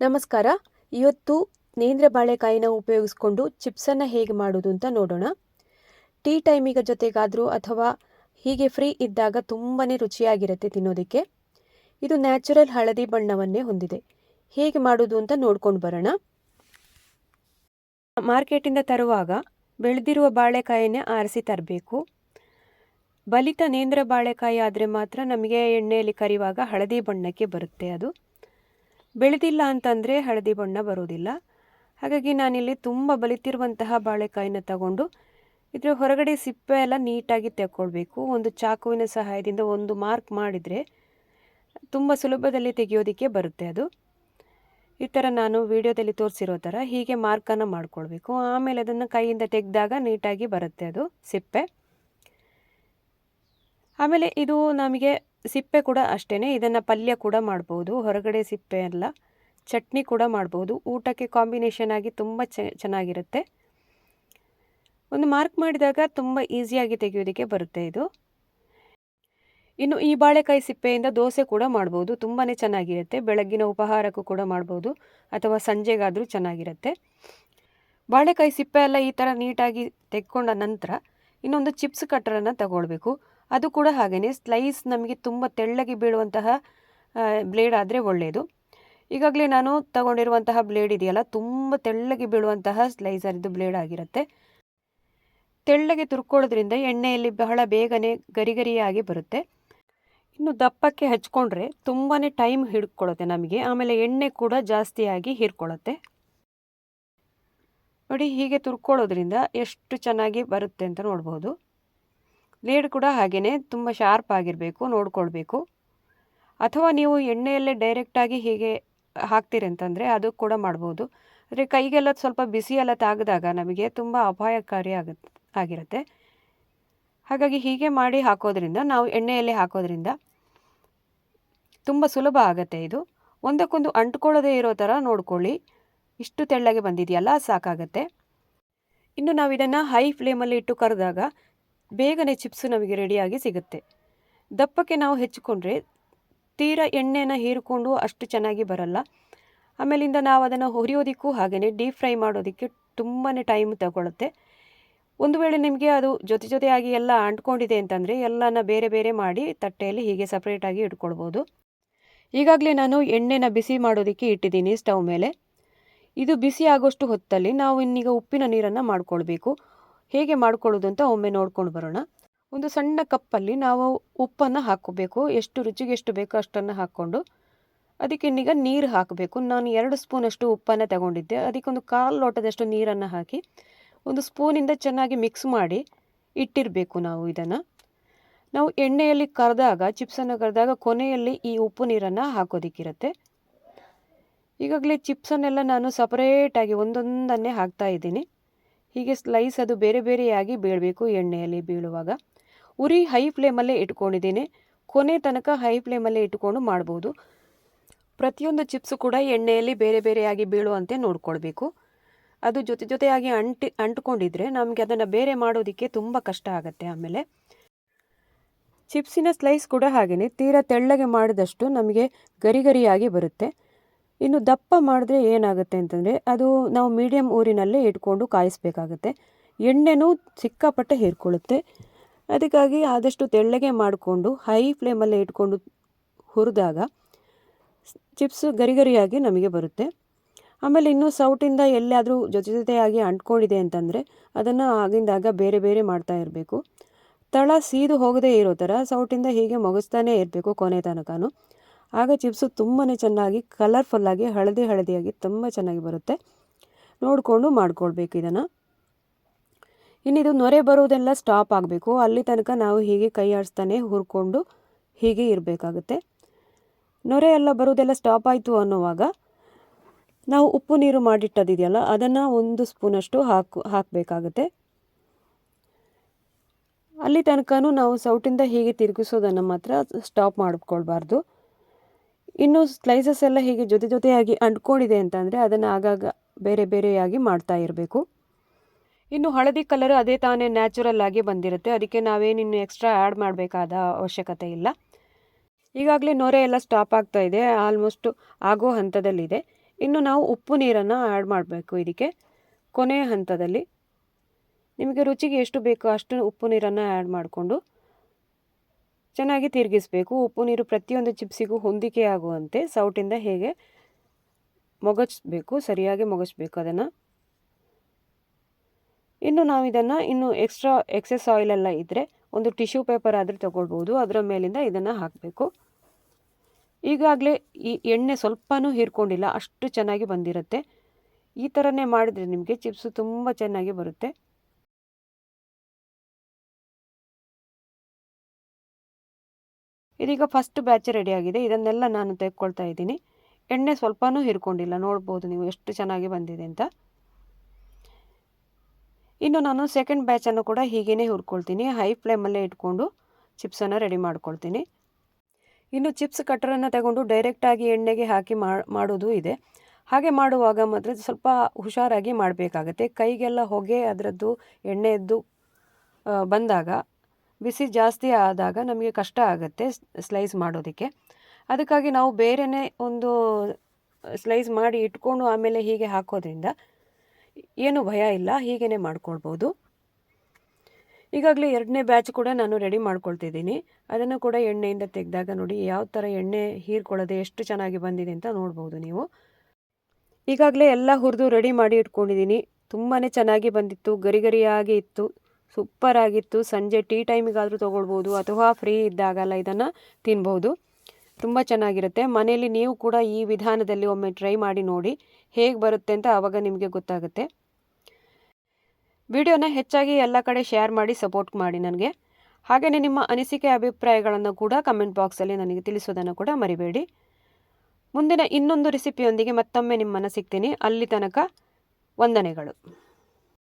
ನಮಸ್ಕಾರ. ಇವತ್ತು ನೇಂದ್ರ ಬಾಳೆಕಾಯಿನ ಉಪಯೋಗಿಸ್ಕೊಂಡು ಚಿಪ್ಸನ್ನು ಹೇಗೆ ಮಾಡೋದು ಅಂತ ನೋಡೋಣ. ಟೀ ಟೈಮಿಗೆ ಜೊತೆಗಾದರೂ ಅಥವಾ ಹೀಗೆ ಫ್ರೀ ಇದ್ದಾಗ ತುಂಬಾ ರುಚಿಯಾಗಿರುತ್ತೆ ತಿನ್ನೋದಕ್ಕೆ. ಇದು ನ್ಯಾಚುರಲ್ ಹಳದಿ ಬಣ್ಣವನ್ನೇ ಹೊಂದಿದೆ. ಹೇಗೆ ಮಾಡೋದು ಅಂತ ನೋಡ್ಕೊಂಡು ಬರೋಣ. ಮಾರ್ಕೆಟಿಂದ ತರುವಾಗ ಬೆಳೆದಿರುವ ಬಾಳೆಕಾಯಿನೇ ಆರಿಸಿ ತರಬೇಕು. ಬಲಿತ ನೇಂದ್ರ ಬಾಳೆಕಾಯಿ ಆದರೆ ಮಾತ್ರ ನಮಗೆ ಎಣ್ಣೆಯಲ್ಲಿ ಕರಿವಾಗ ಹಳದಿ ಬಣ್ಣಕ್ಕೆ ಬರುತ್ತೆ ಅದು. ಬೆಳೆದಿಲ್ಲ ಅಂತಂದರೆ ಹಳದಿ ಬಣ್ಣ ಬರೋದಿಲ್ಲ ಹಾಗಾಗಿ ನಾನಿಲ್ಲಿ ತುಂಬ ಬಲಿತಿರುವಂತಹ ಬಾಳೆಕಾಯಿನ ತಗೊಂಡು ಇದರ ಹೊರಗಡೆ ಸಿಪ್ಪೆ ಎಲ್ಲ ನೀಟಾಗಿ ತೆಕ್ಕೊಳ್ಬೇಕು. ಒಂದು ಚಾಕುವಿನ ಸಹಾಯದಿಂದ ಒಂದು ಮಾರ್ಕ್ ಮಾಡಿದರೆ ತುಂಬ ಸುಲಭದಲ್ಲಿ ತೆಗೆಯೋದಕ್ಕೆ ಬರುತ್ತೆ ಅದು. ಈ ಥರ ನಾನು ವಿಡಿಯೋದಲ್ಲಿ ತೋರಿಸಿರೋ ಥರ ಹೀಗೆ ಮಾರ್ಕನ್ನು ಮಾಡ್ಕೊಳ್ಬೇಕು. ಆಮೇಲೆ ಅದನ್ನು ಕೈಯಿಂದ ತೆಗೆದಾಗ ನೀಟಾಗಿ ಬರುತ್ತೆ ಅದು ಸಿಪ್ಪೆ. ಆಮೇಲೆ ಇದು ನಮಗೆ ಸಿಪ್ಪೆ ಕೂಡ ಅಷ್ಟೇ ಇದನ್ನು ಪಲ್ಯ ಕೂಡ ಮಾಡ್ಬೋದು, ಹೊರಗಡೆ ಸಿಪ್ಪೆ ಎಲ್ಲ ಚಟ್ನಿ ಕೂಡ ಮಾಡ್ಬೋದು, ಊಟಕ್ಕೆ ಕಾಂಬಿನೇಷನ್ ಆಗಿ ತುಂಬ ಚೆನ್ನಾಗಿರುತ್ತೆ. ಒಂದು ಮಾರ್ಕ್ ಮಾಡಿದಾಗ ತುಂಬ ಈಸಿಯಾಗಿ ತೆಗೆಯೋದಕ್ಕೆ ಬರುತ್ತೆ ಇದು. ಇನ್ನು ಈ ಬಾಳೆಕಾಯಿ ಸಿಪ್ಪೆಯಿಂದ ದೋಸೆ ಕೂಡ ಮಾಡ್ಬೋದು ತುಂಬಾ ಚೆನ್ನಾಗಿರುತ್ತೆ, ಬೆಳಗ್ಗಿನ ಉಪಹಾರಕ್ಕೂ ಕೂಡ ಮಾಡ್ಬೋದು, ಅಥವಾ ಸಂಜೆಗಾದರೂ ಚೆನ್ನಾಗಿರುತ್ತೆ. ಬಾಳೆಕಾಯಿ ಸಿಪ್ಪೆ ಎಲ್ಲ ಈ ಥರ ನೀಟಾಗಿ ತೆಕ್ಕೊಂಡ ನಂತರ ಇನ್ನೊಂದು ಚಿಪ್ಸ್ ಕಟ್ಟರನ್ನು ತಗೊಳ್ಬೇಕು. ಅದು ಕೂಡ ಹಾಗೆಯೇ ಸ್ಲೈಸ್ ನಮಗೆ ತುಂಬ ತೆಳ್ಳಗೆ ಬೀಳುವಂತಹ ಬ್ಲೇಡ್ ಆದರೆ ಒಳ್ಳೆಯದು ಈಗಾಗಲೇ ನಾನು ತಗೊಂಡಿರುವಂತಹ ಬ್ಲೇಡ್ ಇದೆಯಲ್ಲ, ತುಂಬ ತೆಳ್ಳಗೆ ಬೀಳುವಂತಹ ಸ್ಲೈಸರ್ದು ಬ್ಲೇಡ್ ಆಗಿರುತ್ತೆ. ತೆಳ್ಳಗೆ ತುರ್ಕೊಳ್ಳೋದ್ರಿಂದ ಎಣ್ಣೆಯಲ್ಲಿ ಬಹಳ ಬೇಗನೆ ಗರಿಗರಿಯಾಗಿ ಬರುತ್ತೆ. ಇನ್ನು ದಪ್ಪಕ್ಕೆ ಹಚ್ಕೊಂಡ್ರೆ ತುಂಬಾ ಟೈಮ್ ಹಿಡ್ಕೊಳ್ಳುತ್ತೆ ನಮಗೆ. ಆಮೇಲೆ ಎಣ್ಣೆ ಕೂಡ ಜಾಸ್ತಿಯಾಗಿ ಹೀರ್ಕೊಳ್ಳುತ್ತೆ ನೋಡಿ, ಹೀಗೆ ತುರ್ಕೊಳ್ಳೋದ್ರಿಂದ ಎಷ್ಟು ಚೆನ್ನಾಗಿ ಬರುತ್ತೆ ಅಂತ ನೋಡ್ಬೋದು. ಬ್ಲೇಡ್ ಕೂಡ ಹಾಗೆಯೇ ತುಂಬ ಶಾರ್ಪ್ ಆಗಿರಬೇಕು, ನೋಡಿಕೊಳ್ಬೇಕು. ಅಥವಾ ನೀವು ಎಣ್ಣೆಯಲ್ಲೇ ಡೈರೆಕ್ಟಾಗಿ ಹೀಗೆ ಹಾಕ್ತೀರಿ ಅಂತಂದರೆ ಅದು ಕೂಡ ಮಾಡ್ಬೋದು. ಅಂದರೆ ಕೈಗೆಲ್ಲ ಸ್ವಲ್ಪ ಬಿಸಿ ಎಲ್ಲ ತಾಗಿದಾಗ ನಮಗೆ ತುಂಬ ಅಪಾಯಕಾರಿ ಆಗ, ಆಗಿರುತ್ತೆ. ಹಾಗಾಗಿ ಹೀಗೆ ಮಾಡಿ ಹಾಕೋದ್ರಿಂದ, ನಾವು ಎಣ್ಣೆಯಲ್ಲಿ ಹಾಕೋದ್ರಿಂದ ತುಂಬ ಸುಲಭ ಆಗುತ್ತೆ ಇದು. ಒಂದಕ್ಕೊಂದು ಅಂಟ್ಕೊಳ್ಳೋದೇ ಇರೋ ಥರ ನೋಡ್ಕೊಳ್ಳಿ. ಇಷ್ಟು ತೆಳ್ಳಗೆ ಬಂದಿದೆಯಲ್ಲ, ಸಾಕಾಗತ್ತೆ. ಇನ್ನು ನಾವು ಇದನ್ನು ಹೈ ಫ್ಲೇಮಲ್ಲಿ ಇಟ್ಟು ಕರೆದಾಗ ಬೇಗನೆ ಚಿಪ್ಸು ನಮಗೆ ರೆಡಿಯಾಗಿ ಸಿಗುತ್ತೆ. ದಪ್ಪಕ್ಕೆ ನಾವು ಹೆಚ್ಚಿಕೊಂಡ್ರೆ ತೀರಾ ಎಣ್ಣೆನ ಹೀರಿಕೊಂಡು ಅಷ್ಟು ಚೆನ್ನಾಗಿ ಬರಲ್ಲ. ಆಮೇಲಿಂದ ನಾವು ಅದನ್ನು ಹುರಿಯೋದಕ್ಕೂ ಹಾಗೆಯೇ ಡೀಪ್ ಫ್ರೈ ಮಾಡೋದಕ್ಕೆ ತುಂಬಾ ಟೈಮ್ ತಗೊಳ್ಳುತ್ತೆ ಒಂದು ವೇಳೆ ನಿಮಗೆ ಅದು ಜೊತೆ ಜೊತೆಯಾಗಿ ಎಲ್ಲ ಅಂಟ್ಕೊಂಡಿದೆ ಅಂತಂದರೆ ಎಲ್ಲನ ಬೇರೆ ಬೇರೆ ಮಾಡಿ ತಟ್ಟೆಯಲ್ಲಿ ಹೀಗೆ ಸಪ್ರೇಟಾಗಿ ಇಟ್ಕೊಳ್ಬೋದು. ಈಗಾಗಲೇ ನಾನು ಎಣ್ಣೆನ ಬಿಸಿ ಮಾಡೋದಕ್ಕೆ ಇಟ್ಟಿದ್ದೀನಿ ಸ್ಟವ್ ಮೇಲೆ. ಇದು ಬಿಸಿ ಆಗೋಷ್ಟು ಹೊತ್ತಲ್ಲಿ ನಾವು ಇನ್ನೀಗ ಉಪ್ಪಿನ ನೀರನ್ನು ಮಾಡ್ಕೊಳ್ಬೇಕು. ಹೇಗೆ ಮಾಡ್ಕೊಳ್ಳೋದು ಅಂತ ಒಮ್ಮೆ ನೋಡ್ಕೊಂಡು ಬರೋಣ. ಒಂದು ಸಣ್ಣ ಕಪ್ಪಲ್ಲಿ ನಾವು ಉಪ್ಪನ್ನು ಹಾಕೋಬೇಕು ಎಷ್ಟು ರುಚಿಗೆ ಎಷ್ಟು ಬೇಕೋ ಅಷ್ಟನ್ನು ಹಾಕ್ಕೊಂಡು ಅದಕ್ಕೆ ಈಗ ನೀರು ಹಾಕಬೇಕು. ನಾನು ಎರಡು ಸ್ಪೂನಷ್ಟು ಉಪ್ಪನ್ನು ತಗೊಂಡಿದ್ದೆ. ಅದಕ್ಕೊಂದು ಕಾಲು ಲೋಟದಷ್ಟು ನೀರನ್ನು ಹಾಕಿ ಒಂದು ಸ್ಪೂನಿಂದ ಚೆನ್ನಾಗಿ ಮಿಕ್ಸ್ ಮಾಡಿ ಇಟ್ಟಿರಬೇಕು ನಾವು ಇದನ್ನು. ನಾವು ಎಣ್ಣೆಯಲ್ಲಿ ಕರೆದಾಗ, ಚಿಪ್ಸನ್ನು ಕರೆದಾಗ ಕೊನೆಯಲ್ಲಿ ಈ ಉಪ್ಪು ನೀರನ್ನು ಹಾಕೋದಿಕ್ಕಿರುತ್ತೆ. ಈಗಾಗಲೇ ಚಿಪ್ಸನ್ನೆಲ್ಲ ನಾನು ಸಪರೇಟಾಗಿ ಒಂದೊಂದನ್ನೇ ಹಾಕ್ತಾ ಇದ್ದೀನಿ. ಹೀಗೆ ಸ್ಲೈಸ್ ಅದು ಬೇರೆ ಬೇರೆಯಾಗಿ ಬೀಳಬೇಕು ಎಣ್ಣೆಯಲ್ಲಿ ಬೀಳುವಾಗ. ಉರಿ ಹೈ ಫ್ಲೇಮಲ್ಲೇ ಇಟ್ಕೊಂಡಿದ್ದೀನಿ. ಕೊನೆ ತನಕ ಹೈ ಫ್ಲೇಮಲ್ಲೇ ಇಟ್ಕೊಂಡು ಮಾಡ್ಬೋದು. ಪ್ರತಿಯೊಂದು ಚಿಪ್ಸು ಕೂಡ ಎಣ್ಣೆಯಲ್ಲಿ ಬೇರೆ ಬೇರೆಯಾಗಿ ಬೀಳುವಂತೆ ನೋಡ್ಕೊಳ್ಬೇಕು. ಅದು ಜೊತೆ ಜೊತೆಯಾಗಿ ಅಂಟಿ, ಅಂಟ್ಕೊಂಡಿದ್ರೆ ನಮಗೆ ಅದನ್ನು ಬೇರೆ ಮಾಡೋದಕ್ಕೆ ತುಂಬ ಕಷ್ಟ ಆಗುತ್ತೆ ಆಮೇಲೆ. ಚಿಪ್ಸಿನ ಸ್ಲೈಸ್ ಕೂಡ ಹಾಗೆಯೇ ತೀರಾ ತೆಳ್ಳಗೆ ಮಾಡಿದಷ್ಟು ನಮಗೆ ಗರಿಗರಿಯಾಗಿ ಬರುತ್ತೆ. ಇನ್ನು ದಪ್ಪ ಮಾಡಿದ್ರೆ ಏನಾಗುತ್ತೆ ಅಂತಂದರೆ ಅದು ನಾವು ಮೀಡಿಯಮ್ ಊರಿನಲ್ಲೇ ಇಟ್ಕೊಂಡು ಕಾಯಿಸ್ಬೇಕಾಗತ್ತೆ. ಎಣ್ಣೆನೂ ಸಿಕ್ಕಾಪಟ್ಟೆ ಹೇರ್ಕೊಳ್ಳುತ್ತೆ. ಅದಕ್ಕಾಗಿ ಆದಷ್ಟು ತೆಳ್ಳಗೆ ಮಾಡಿಕೊಂಡು ಹೈ ಫ್ಲೇಮಲ್ಲೇ ಇಟ್ಕೊಂಡು ಹುರಿದಾಗ ಚಿಪ್ಸು ಗರಿಗರಿಯಾಗಿ ನಮಗೆ ಬರುತ್ತೆ. ಆಮೇಲೆ ಇನ್ನೂ ಸೌಟಿಂದ ಎಲ್ಲಾದರೂ ಜೊತೆ ಜೊತೆಯಾಗಿ ಅಂಟ್ಕೊಂಡಿದೆ ಅಂತಂದರೆ ಅದನ್ನು ಆಗಿಂದಾಗ ಬೇರೆ ಬೇರೆ ಮಾಡ್ತಾ ಇರಬೇಕು. ತಳ ಸೀದು ಹೋಗದೇ ಇರೋ ಥರ ಸೌಟಿಂದ ಹೀಗೆ ಮುಗಿಸ್ತಾನೇ ಇರಬೇಕು ಕೊನೆ ತನಕನೂ. ಆಗ ಚಿಪ್ಸು ತುಂಬಾ ಚೆನ್ನಾಗಿ ಕಲರ್ಫುಲ್ಲಾಗಿ ಹಳದಿ ಹಳದಿಯಾಗಿ ತುಂಬ ಚೆನ್ನಾಗಿ ಬರುತ್ತೆ. ನೋಡಿಕೊಂಡು ಮಾಡ್ಕೊಳ್ಬೇಕು ಇದನ್ನು. ಇನ್ನಿದು ನೊರೆ ಬರೋದೆಲ್ಲ ಸ್ಟಾಪ್ ಆಗಬೇಕು. ಅಲ್ಲಿ ತನಕ ನಾವು ಹೀಗೆ ಕೈ ಆಡಿಸ್ತಾನೆ ಹುರ್ಕೊಂಡು ಹೀಗೆ ಇರಬೇಕಾಗುತ್ತೆ. ನೊರೆ ಎಲ್ಲ ಬರೋದೆಲ್ಲ ಸ್ಟಾಪ್ ಆಯಿತು ಅನ್ನುವಾಗ ನಾವು ಉಪ್ಪು ನೀರು ಮಾಡಿಟ್ಟದಿದೆಯಲ್ಲ, ಅದನ್ನು ಒಂದು ಸ್ಪೂನಷ್ಟು ಹಾಕು, ಹಾಕಬೇಕಾಗುತ್ತೆ. ಅಲ್ಲಿ ತನಕನೂ ನಾವು ಸೌಟಿಂದ ಹೀಗೆ ತಿರುಗಿಸೋದನ್ನು ಮಾತ್ರ ಸ್ಟಾಪ್ ಮಾಡಿಕೊಳ್ಬಾರ್ದು. ಇನ್ನು ಸ್ಲೈಸಸ್ ಎಲ್ಲ ಹೀಗೆ ಜೊತೆ ಜೊತೆಯಾಗಿ ಅಂಟ್ಕೊಂಡಿದೆ ಅಂತಂದರೆ ಅದನ್ನು ಆಗಾಗ ಬೇರೆ ಬೇರೆಯಾಗಿ ಮಾಡ್ತಾ ಇರಬೇಕು. ಇನ್ನು ಹಳದಿ ಕಲರ್ ಅದೇ ತಾನೇ ನ್ಯಾಚುರಲ್ ಆಗಿ ಬಂದಿರುತ್ತೆ. ಅದಕ್ಕೆ ನಾವೇನಿನ್ನು ಎಕ್ಸ್ಟ್ರಾ ಆ್ಯಡ್ ಮಾಡಬೇಕಾದ ಅವಶ್ಯಕತೆ ಇಲ್ಲ. ಈಗಾಗಲೇ ನೊರೆ ಎಲ್ಲ ಸ್ಟಾಪ್ ಆಗ್ತಾ ಇದೆ. ಆಲ್ಮೋಸ್ಟ್ ಆಗೋ ಹಂತದಲ್ಲಿದೆ. ಇನ್ನು ನಾವು ಉಪ್ಪು ನೀರನ್ನು ಆ್ಯಡ್ ಮಾಡಬೇಕು ಇದಕ್ಕೆ. ಕೊನೆಯ ಹಂತದಲ್ಲಿ. ನಿಮಗೆ ರುಚಿಗೆ ಎಷ್ಟು ಬೇಕೋ ಅಷ್ಟು ಉಪ್ಪು ನೀರನ್ನು ಆ್ಯಡ್ ಮಾಡಿಕೊಂಡು ಚೆನ್ನಾಗಿ ತಿರುಗಿಸಬೇಕು. ಉಪ್ಪು, ನೀರು ಪ್ರತಿಯೊಂದು ಚಿಪ್ಸಿಗೂ ಹೊಂದಿಕೆ ಆಗುವಂತೆ ಸೌಟಿಂದ ಹೇಗೆ ಮೊಗಚಬೇಕು, ಸರಿಯಾಗಿ ಮೊಗಚಬೇಕು ಅದನ್ನು. ಇನ್ನು ನಾವು ಇದನ್ನು ಇನ್ನು ಎಕ್ಸ್ಟ್ರಾ ಎಕ್ಸೆಸ್ ಆಯಿಲೆಲ್ಲ ಇದ್ದರೆ ಒಂದು ಟಿಶ್ಯೂ ಪೇಪರ್ ಆದರೂ ತೊಗೊಳ್ಬೋದು. ಅದರ ಮೇಲಿಂದ ಇದನ್ನು ಹಾಕಬೇಕು. ಈಗಾಗಲೇ ಈ ಎಣ್ಣೆ ಸ್ವಲ್ಪನೂ ಹೀರ್ಕೊಂಡಿಲ್ಲ. ಅಷ್ಟು ಚೆನ್ನಾಗಿ ಬಂದಿರುತ್ತೆ. ಈ ಥರನೇ ಮಾಡಿದರೆ ನಿಮಗೆ ಚಿಪ್ಸು ತುಂಬ ಚೆನ್ನಾಗಿ ಬರುತ್ತೆ. ಇದೀಗ ಫಸ್ಟ್ ಬ್ಯಾಚ್ ರೆಡಿಯಾಗಿದೆ ಇದನ್ನೆಲ್ಲ ನಾನು ತೆಗೆದುಕೊಳ್ತಾ ಇದ್ದೀನಿ. ಎಣ್ಣೆ ಸ್ವಲ್ಪನೂ ಹಿರ್ಕೊಂಡಿಲ್ಲ. ನೋಡ್ಬೋದು ನೀವು ಎಷ್ಟು ಚೆನ್ನಾಗಿ ಬಂದಿದೆ ಅಂತ. ಇನ್ನು ನಾನು ಸೆಕೆಂಡ್ ಬ್ಯಾಚನ್ನು ಕೂಡ ಹೀಗೇ ಹುರ್ಕೊಳ್ತೀನಿ. ಹೈ ಫ್ಲೇಮಲ್ಲೇ ಇಟ್ಕೊಂಡು ಚಿಪ್ಸನ್ನು ರೆಡಿ ಮಾಡ್ಕೊಳ್ತೀನಿ. ಇನ್ನು ಚಿಪ್ಸ್ ಕಟ್ಟರನ್ನು ತಗೊಂಡು ಡೈರೆಕ್ಟಾಗಿ ಎಣ್ಣೆಗೆ ಹಾಕಿ ಮಾಡೋದು ಇದೆ. ಹಾಗೆ ಮಾಡುವಾಗ ಮಾತ್ರ ಸ್ವಲ್ಪ ಹುಷಾರಾಗಿ ಮಾಡಬೇಕಾಗತ್ತೆ. ಕೈಗೆಲ್ಲ ಹೊಗೆ ಅದರದ್ದು ಎಣ್ಣೆಯದ್ದು ಬಂದಾಗ ಬಿಸಿ ಜಾಸ್ತಿ ಆದಾಗ ನಮಗೆ ಕಷ್ಟ ಆಗುತ್ತೆ ಸ್ಲೈಸ್ ಮಾಡೋದಕ್ಕೆ. ಅದಕ್ಕಾಗಿ ನಾವು ಬೇರೆಯೇ ಒಂದು ಸ್ಲೈಸ್ ಮಾಡಿ ಇಟ್ಕೊಂಡು ಆಮೇಲೆ ಹೀಗೆ ಹಾಕೋದ್ರಿಂದ ಏನು ಭಯ ಇಲ್ಲ ಹೀಗೇ ಮಾಡ್ಕೊಳ್ಬೋದು. ಈಗಾಗಲೇ ಎರಡನೇ ಬ್ಯಾಚ್ ಕೂಡ ನಾನು ರೆಡಿ ಮಾಡ್ಕೊಳ್ತಿದ್ದೀನಿ. ಅದನ್ನು ಕೂಡ ಎಣ್ಣೆಯಿಂದ ತೆಗೆದಾಗ ನೋಡಿ ಯಾವ ಥರ ಎಣ್ಣೆ ಹೀರ್ಕೊಳ್ಳೋದೆ ಎಷ್ಟು ಚೆನ್ನಾಗಿ ಬಂದಿದೆ ಅಂತ ನೋಡ್ಬೋದು ನೀವು. ಈಗಾಗಲೇ ಎಲ್ಲ ಹುರಿದು ರೆಡಿ ಮಾಡಿ ಇಟ್ಕೊಂಡಿದ್ದೀನಿ. ತುಂಬಾ ಚೆನ್ನಾಗಿ ಬಂದಿತ್ತು ಗರಿಗರಿಯಾಗಿ ಇತ್ತು. ಸೂಪರ್ ಆಗಿತ್ತು. ಸಂಜೆ ಟೀ ಟೈಮಿಗಾದರೂ ತೊಗೊಳ್ಬೋದು ಅಥವಾ ಫ್ರೀ ಇದ್ದಾಗಲ್ಲ ಇದನ್ನು ತಿನ್ಬೋದು. ತುಂಬ ಚೆನ್ನಾಗಿರುತ್ತೆ. ಮನೆಯಲ್ಲಿ ನೀವು ಕೂಡ ಈ ವಿಧಾನದಲ್ಲಿ ಒಮ್ಮೆ ಟ್ರೈ ಮಾಡಿ ನೋಡಿ ಹೇಗೆ ಬರುತ್ತೆ ಅಂತ ಆವಾಗ ನಿಮಗೆ ಗೊತ್ತಾಗುತ್ತೆ. ವಿಡಿಯೋನ ಹೆಚ್ಚಾಗಿ ಎಲ್ಲ ಕಡೆ ಶೇರ್ ಮಾಡಿ ಸಪೋರ್ಟ್ ಮಾಡಿ ನನಗೆ. ಹಾಗೆಯೇ ನಿಮ್ಮ ಅನಿಸಿಕೆ, ಅಭಿಪ್ರಾಯಗಳನ್ನು ಕೂಡ ಕಮೆಂಟ್ ಬಾಕ್ಸಲ್ಲಿ ನನಗೆ ತಿಳಿಸೋದನ್ನು ಕೂಡ ಮರಿಬೇಡಿ. ಮುಂದಿನ ಇನ್ನೊಂದು ರೆಸಿಪಿಯೊಂದಿಗೆ ಮತ್ತೊಮ್ಮೆ ನಿಮ್ಮನ್ನು ಸಿಗ್ತೀನಿ. ಅಲ್ಲಿ ತನಕ ವಂದನೆಗಳು.